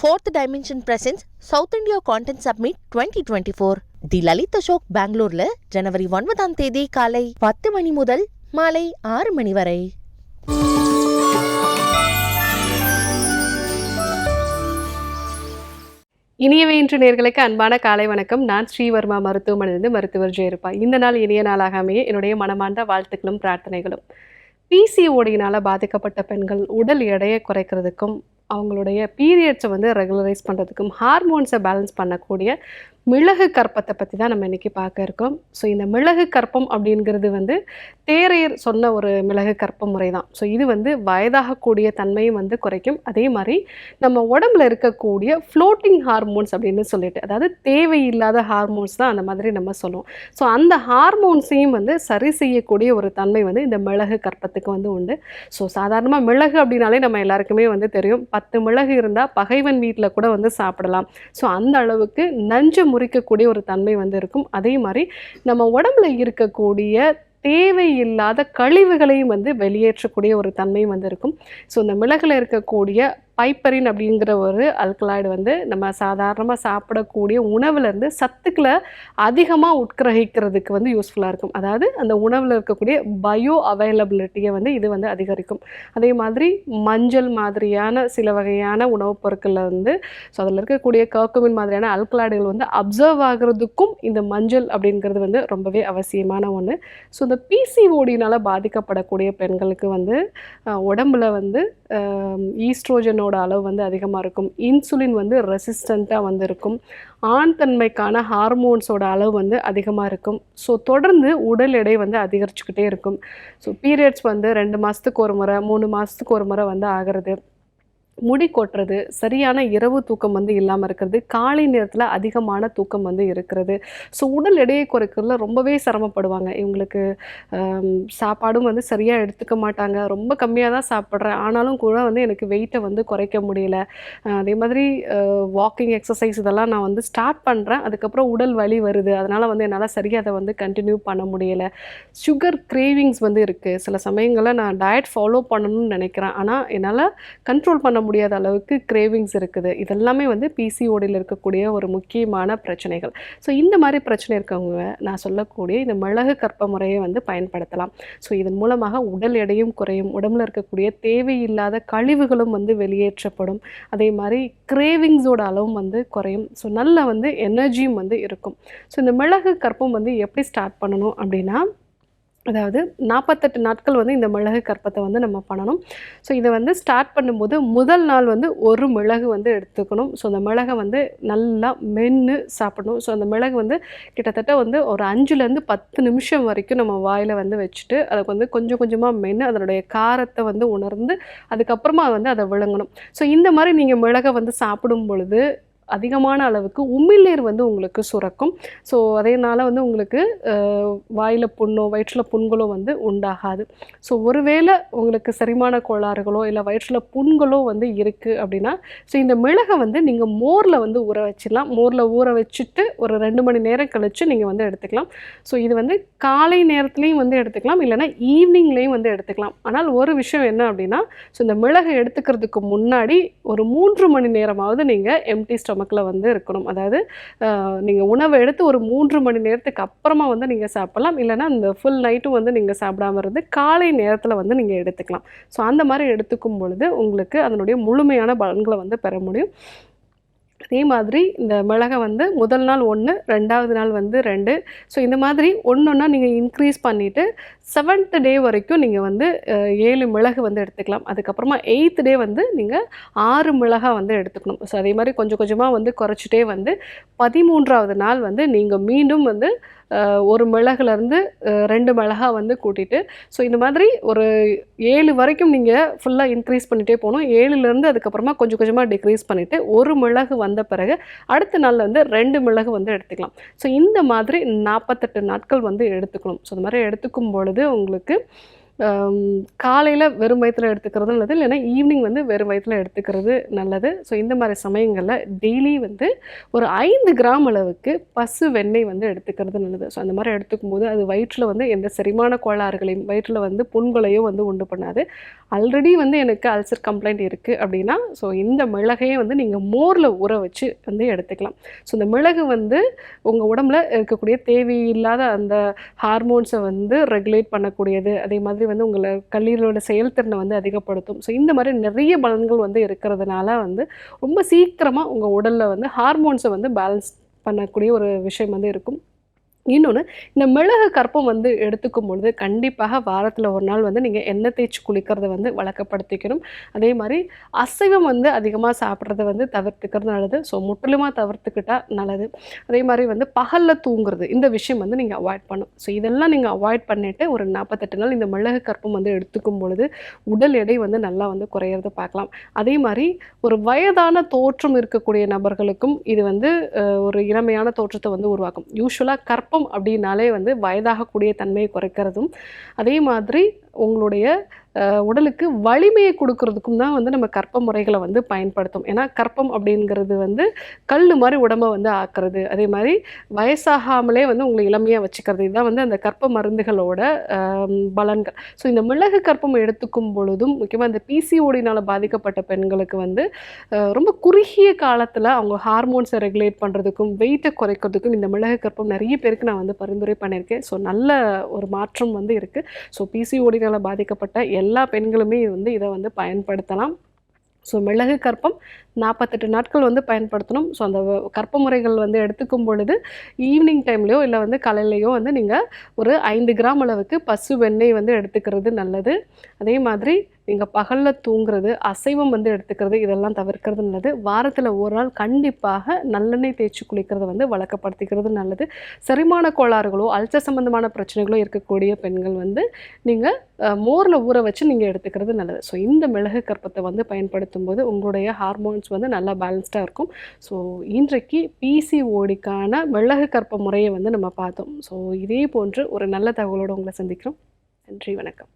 Fourth Dimension presents South India Content twenty 2024. The Lalit Ashok பெங்களூர்ல ஜனவரி ஒன்பதாம் தேதி காலை பத்து மணி முதல் மாலை ஆறு மணி வரை. இனியவே இன்று நேர்களுக்கு அன்பான காலை வணக்கம். நான் ஸ்ரீவர்மா மருத்துவமனையிலிருந்து மருத்துவர் ஜெயருப்பா இந்த நாள் இனிய நாளாக அமைய என்னுடைய மனமார்ந்த வாழ்த்துக்களும் பிரார்த்தனைகளும். பிசிஓடியினால் பாதிக்கப்பட்ட பெண்கள் உடல் எடையை குறைக்கிறதுக்கும் அவங்களுடைய பீரியட்ஸை வந்து ரெகுலரைஸ் பண்ணுறதுக்கும் ஹார்மோன்ஸை பேலன்ஸ் பண்ணக்கூடிய மிளகு கற்பத்தை பற்றி தான் நம்ம இன்றைக்கி பார்க்க இருக்கோம். ஸோ இந்த மிளகு கற்பம் அப்படிங்கிறது வந்து தேரையர் சொன்ன ஒரு மிளகு கற்ப முறை தான் ஸோ இது வந்து வயதாகக்கூடிய தன்மையும் வந்து குறைக்கும். அதே மாதிரி நம்ம உடம்புல இருக்கக்கூடிய ஃப்ளோட்டிங் ஹார்மோன்ஸ் அப்படின்னு சொல்லிட்டு அதாவது தேவையில்லாத ஹார்மோன்ஸ் தான் அந்த மாதிரி நம்ம சொல்லுவோம். ஸோ அந்த ஹார்மோன்ஸையும் வந்து சரி செய்யக்கூடிய ஒரு தன்மை வந்து இந்த மிளகு கற்பத்துக்கு வந்து உண்டு. ஸோ சாதாரணமாக மிளகு அப்படின்னாலே நம்ம எல்லாருக்குமே வந்து தெரியும். பத்து மிளகு இருந்தால் பகைவன் வீட்டில் கூட வந்து சாப்பிடலாம். ஸோ அந்த அளவுக்கு நஞ்சு முறிக்கக்கூடிய ஒரு தன்மை வந்து இருக்கும். அதே மாதிரி நம்ம உடம்புல இருக்கக்கூடிய தேவையில்லாத கழிவுகளையும் வந்து வெளியேற்றக்கூடிய ஒரு தன்மை வந்து இருக்கும். ஸோ இந்த மிளகுல இருக்கக்கூடிய பைப்பரின் அப்படிங்கிற ஒரு அல்கலாய்டு வந்து நம்ம சாதாரணமாக சாப்பிடக்கூடிய உணவுலேருந்து சத்துக்களை அதிகமாக உட்கிரகிக்கிறதுக்கு வந்து யூஸ்ஃபுல்லாக இருக்கும். அதாவது அந்த உணவில் இருக்கக்கூடிய பயோ அவைலபிலிட்டியை வந்து இது வந்து அதிகரிக்கும். அதே மாதிரி மஞ்சள் மாதிரியான சில வகையான உணவுப் பொருட்களில் வந்து ஸோ அதில் இருக்கக்கூடிய கர்க்குமின் மாதிரியான அல்கலாய்டுகள் வந்து அப்சர்வ் ஆகிறதுக்கும் இந்த மஞ்சள் அப்படிங்கிறது வந்து ரொம்பவே அவசியமான ஒன்று ஸோ இந்த பிசிஓடினால் பாதிக்கப்படக்கூடிய பெண்களுக்கு வந்து உடம்புல வந்து ஈஸ்ட்ரோஜனோட அளவு வந்து அதிகமாக இருக்கும். இன்சுலின் வந்து ரெசிஸ்டண்ட்டாக வந்து இருக்கும் ஆண் தன்மைக்கான ஹார்மோன்ஸோட அளவு வந்து அதிகமாக இருக்கும். ஸோ தொடர்ந்து உடல் எடை வந்து அதிகரிச்சுக்கிட்டே இருக்கும். ஸோ பீரியட்ஸ் வந்து ரெண்டு மாதத்துக்கு ஒரு முறை மூணு மாதத்துக்கு ஒரு முறை வந்து ஆகிறது. முடி கொட்டுறது சரியான இரவு தூக்கம் வந்து இல்லாமல் இருக்கிறது காலை நேரத்தில் அதிகமான தூக்கம் வந்து இருக்கிறது. ஸோ உடல் எடையை குறைக்கிறதுல ரொம்பவே சிரமப்படுவாங்க. இவங்களுக்கு சாப்பாடும் வந்து சரியாக எடுத்துக்க மாட்டாங்க. ரொம்ப கம்மியாக தான் சாப்பிட்றேன். ஆனாலும் கூட வந்து எனக்கு வெயிட்டை வந்து குறைக்க முடியல. அதே மாதிரி வாக்கிங் எக்ஸசைஸ் இதெல்லாம் நான் வந்து ஸ்டார்ட் பண்ணுறேன் அதுக்கப்புறம் உடல் வலி வருது. அதனால் வந்து என்னால் சரியாக அதை வந்து கண்டினியூ பண்ண முடியலை. சுகர் கிரேவிங்ஸ் வந்து இருக்குது சில சமயங்களில் நான் டயட் ஃபாலோ பண்ணணும்னு நினைக்கிறேன். ஆனால் என்னால் கண்ட்ரோல் பண்ண முடியாத அளவுக்கு கிரேவிங்ஸ் இருக்குது. இதெல்லாமே வந்து பிசிஓடியில் இருக்கக்கூடிய ஒரு முக்கியமான பிரச்சனைகள். ஸோ இந்த மாதிரி பிரச்சனை இருக்கவங்க நான் சொல்லக்கூடிய இந்த மிளகு கற்ப முறையை வந்து பயன்படுத்தலாம். ஸோ இதன் மூலமாக உடல் எடையும் குறையும். உடம்புல இருக்கக்கூடிய தேவையில்லாத கழிவுகளும் வந்து வெளியேற்றப்படும். அதே மாதிரி கிரேவிங்ஸோட அளவும் வந்து குறையும். ஸோ நல்ல வந்து எனர்ஜியும் வந்து இருக்கும். ஸோ இந்த மிளகு கற்பம் வந்து எப்படி ஸ்டார்ட் பண்ணணும் அப்படின்னா அதாவது நாற்பத்தெட்டு நாட்கள் வந்து இந்த மிளகு கற்பத்தை வந்து நம்ம பண்ணணும். ஸோ இதை வந்து ஸ்டார்ட் பண்ணும்போது முதல் நாள் வந்து ஒரு மிளகு வந்து எடுத்துக்கணும். ஸோ அந்த மிளகை வந்து நல்லா மென்று சாப்பிடணும். ஸோ அந்த மிளகு வந்து கிட்டத்தட்ட வந்து ஒரு அஞ்சுலேருந்து பத்து நிமிஷம் வரைக்கும் நம்ம வாயில் வந்து வச்சுட்டு அதை வந்து கொஞ்சம் கொஞ்சமாக மென்று அதனுடைய காரத்தை வந்து உணர்ந்து அதுக்கப்புறமா வந்து அதை விழுங்கணும் ஸோ இந்த மாதிரி நீங்கள் மிளகை வந்து சாப்பிடும் பொழுது அதிகமான அளவுக்கு உமிழ்நீர் வந்து உங்களுக்கு சுரக்கும். ஸோ அதேனால வந்து உங்களுக்கு வாயில் புண்ணோ வயிற்றில் புண்களோ வந்து உண்டாகாது. ஸோ ஒருவேளை உங்களுக்கு செரிமான கோளாறுகளோ இல்லை வயிற்றில் புண்களோ வந்து இருக்குது அப்படின்னா ஸோ இந்த மிளகை வந்து நீங்கள் மோரில் வந்து ஊற வச்சிடலாம். மோரில் ஊற வச்சுட்டு ஒரு ரெண்டு மணி நேரம் கழித்து நீங்கள் வந்து எடுத்துக்கலாம். ஸோ இது வந்து காலை நேரத்துலேயும் வந்து எடுத்துக்கலாம். இல்லைன்னா ஈவினிங்லேயும் வந்து எடுத்துக்கலாம். ஆனால் ஒரு விஷயம் என்ன அப்படின்னா ஸோ இந்த மிளகை எடுத்துக்கிறதுக்கு முன்னாடி ஒரு மூன்று மணி நேரமாவது நீங்கள் எம்டி ஸ்டமக்கில் வந்து இருக்கணும். அதாவது நீங்கள் உணவை எடுத்து ஒரு மூன்று மணி நேரத்துக்கு அப்புறமா வந்து நீங்கள் சாப்பிடலாம். இல்லைன்னா இந்த ஃபுல் நைட்டும் வந்து நீங்கள் சாப்பிடாம இருந்து காலை நேரத்தில் வந்து நீங்கள் எடுத்துக்கலாம். ஸோ அந்த மாதிரி எடுத்துக்கும் பொழுது உங்களுக்கு அதனுடைய முழுமையான பலன்களை வந்து பெற முடியும். அதே மாதிரி இந்த மிளகை வந்து முதல் நாள் ஒன்று ரெண்டாவது நாள் வந்து ரெண்டு. ஸோ இந்த மாதிரி ஒன்று ஒன்றா நீங்கள் இன்க்ரீஸ் பண்ணிவிட்டு செவன்த் டே வரைக்கும் நீங்கள் வந்து ஏழு மிளகு வந்து எடுத்துக்கலாம். அதுக்கப்புறமா எயித் டே வந்து நீங்கள் ஆறு மிளகா வந்து எடுத்துக்கணும். ஸோ அதே மாதிரி கொஞ்சம் கொஞ்சமாக வந்து குறைச்சிட்டே வந்து பதிமூன்றாவது நாள் வந்து நீங்கள் மீண்டும் வந்து ஒரு மிளகுலேருந்து ரெண்டு மிளகா வந்து கூட்டிட்டு ஸோ இந்த மாதிரி ஒரு ஏழு வரைக்கும் நீங்கள் ஃபுல்லாக இன்க்ரீஸ் பண்ணிகிட்டே போகணும். ஏழுலேருந்து அதுக்கப்புறமா கொஞ்சம் கொஞ்சமாக டிக்ரீஸ் பண்ணிவிட்டு ஒரு மிளகு வந்த பிறகு அடுத்த நாளில் வந்து ரெண்டு மிளகு வந்து எடுத்துக்கலாம். ஸோ இந்த மாதிரி நாற்பத்தெட்டு நாட்கள் வந்து எடுத்துக்கணும். ஸோ இந்த மாதிரி எடுத்துக்கும் பொழுது உங்களுக்கு காலையில் வெறும் வயிற்றில் எடுத்துக்கிறது நல்லது இல்லைன்னா ஈவினிங் வந்து வெறும் வயிற்றில் எடுத்துக்கிறது நல்லது. ஸோ இந்த மாதிரி சமயங்களில் டெய்லி வந்து ஒரு ஐந்து கிராம் அளவுக்கு பசு வெண்ணெய் வந்து எடுத்துக்கிறது நல்லது. ஸோ அந்த மாதிரி எடுத்துக்கும் போது அது வயிற்றில் வந்து எந்த செரிமான கோளாறுகளையும் வயிற்றில் வந்து புண்களையும் வந்து உண்டு பண்ணாது. ஆல்ரெடி வந்து எனக்கு அல்சர் கம்ப்ளைண்ட் இருக்குது அப்படின்னா ஸோ இந்த மிளகையே வந்து நீங்கள் மோரில் ஊற வச்சு வந்து எடுத்துக்கலாம். ஸோ இந்த மிளகு வந்து உங்கள் உடம்புல இருக்கக்கூடிய தேவையில்லாத அந்த ஹார்மோன்ஸை வந்து ரெகுலேட் பண்ணக்கூடியது. அதே மாதிரி வந்து உங்களை கல்லீரலோட செயல்திறனை வந்து அதிகப்படுத்தும். ஸோ இந்த மாதிரி நிறைய பலன்கள் வந்து இருக்கிறதுனால வந்து ரொம்ப சீக்கிரமாக உங்கள் உடலில் வந்து ஹார்மோன்ஸை வந்து பேலன்ஸ் பண்ணக்கூடிய ஒரு விஷயம் வந்து இருக்கும். இன்னொன்று இந்த மிளகு கற்பம் வந்து எடுத்துக்கும் பொழுது கண்டிப்பாக வாரத்தில் ஒரு நாள் வந்து நீங்கள் எண்ணெய் தேய்ச்சி குளிக்கிறத வந்து வழக்கப்படுத்திக்கணும். அதே மாதிரி அசைவம் வந்து அதிகமாக சாப்பிட்றத வந்து தவிர்த்துக்கிறது நல்லது. ஸோ முற்றிலுமாக தவிர்த்துக்கிட்டால் நல்லது. அதே மாதிரி வந்து பகலில் தூங்குறது இந்த விஷயம் வந்து நீங்கள் அவாய்ட் பண்ணும் ஸோ இதெல்லாம் நீங்கள் அவாய்ட் பண்ணிவிட்டு ஒரு நாற்பத்தெட்டு நாள் இந்த மிளகு கற்பம் வந்து எடுத்துக்கும் பொழுது உடல் எடை வந்து நல்லா வந்து குறையிறத பார்க்கலாம். அதே மாதிரி ஒரு வயதான தோற்றம் இருக்கக்கூடிய நபர்களுக்கும் இது வந்து ஒரு இளமையான தோற்றத்தை வந்து உருவாக்கும். யூஸ்வலாக கற்பம் அப்படின்னாலே வந்து வயதாகக்கூடிய தன்மையை குறைக்கிறதும் அதே மாதிரி உங்களுடைய உடலுக்கு வலிமையை கொடுக்கறதுக்கும் தான் வந்து நம்ம கற்ப முறைகளை வந்து பயன்படுத்தும். ஏன்னா கற்பம் அப்படிங்கிறது வந்து கல் மாதிரி உடம்பை வந்து ஆக்குறது. அதே மாதிரி வயசாகாமலே வந்து உங்களை இளமையாக வச்சுக்கிறது. இதுதான் வந்து அந்த கற்ப மருந்துகளோட பலன்கள். ஸோ இந்த மிளகு கற்பம் எடுத்துக்கும் பொழுதும் முக்கியமாக இந்த பிசிஓடினால் பாதிக்கப்பட்ட பெண்களுக்கு வந்து ரொம்ப குறுகிய காலத்தில் அவங்க ஹார்மோன்ஸை ரெகுலேட் பண்ணுறதுக்கும் வெயிட்டை குறைக்கிறதுக்கும் இந்த மிளகு கற்பம் நிறைய பேருக்கு நான் வந்து பரிந்துரை பண்ணியிருக்கேன். ஸோ நல்ல ஒரு மாற்றம் வந்து இருக்குது ஸோ பிசிஓடினால் பாதிக்கப்பட்ட எல்லா பெண்களுமே வந்து இதை வந்து பயன்படுத்தலாம். ஸோ மிளகு கற்பம் நாற்பத்தெட்டு நாட்கள் வந்து பயன்படுத்தணும். ஸோ அந்த கற்ப முறைகள் வந்து எடுத்துக்கும் பொழுது ஈவினிங் டைம்லேயோ இல்லை வந்து காலையிலையோ வந்து நீங்கள் ஒரு ஐந்து கிராம் அளவுக்கு பசு வெண்ணெய் வந்து எடுத்துக்கிறது நல்லது. அதே மாதிரி நீங்கள் பகலில் தூங்குறது அசைவம் வந்து எடுத்துக்கிறது இதெல்லாம் தவிர்க்கிறது நல்லது. வாரத்தில் ஒரு நாள் கண்டிப்பாக நல்லெண்ணெய் தேய்ச்சி குளிக்கிறது வந்து வழக்கப்படுத்திக்கிறது நல்லது. செரிமான கோளாறுகளோ அல்சர் சம்பந்தமான பிரச்சனைகளோ இருக்கக்கூடிய பெண்கள் வந்து நீங்கள் மோரில் ஊற வச்சு நீங்கள் எடுத்துக்கிறது நல்லது. ஸோ இந்த மிளகு கற்பத்தை வந்து பயன்படுத்தும் போது உங்களுடைய ஹார்மோன்ஸ் வந்து நல்லா பேலன்ஸ்டாக இருக்கும். ஸோ இன்றைக்கு பிசிஓடிக்கான மிளகு கற்ப முறையை வந்து நம்ம பார்த்தோம். ஸோ இதே போன்று ஒரு நல்ல தகவலோடு உங்களை சந்திக்கிறோம். நன்றி வணக்கம்.